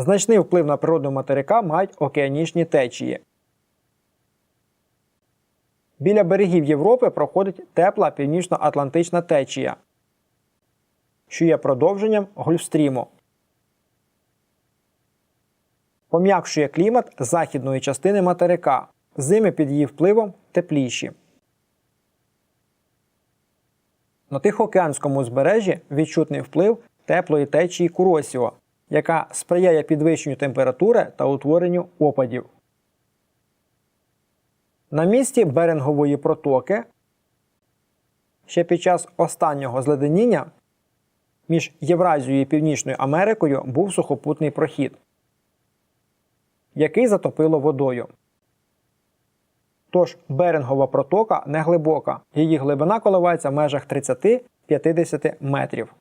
Значний вплив на природу материка мають океанічні течії. Біля берегів Європи проходить тепла північно-атлантична течія, що є продовженням Гольфстріму. Пом'якшує клімат західної частини материка. Зими під її впливом тепліші. На Тихоокеанському узбережжі відчутний вплив теплої течії Куросіо, яка сприяє підвищенню температури та утворенню опадів. На місці Берингової протоки ще під час останнього зледеніння між Євразією і Північною Америкою був сухопутний прохід, який затопило водою. Тож Берингова протока не глибока, її глибина коливається в межах 30-50 метрів.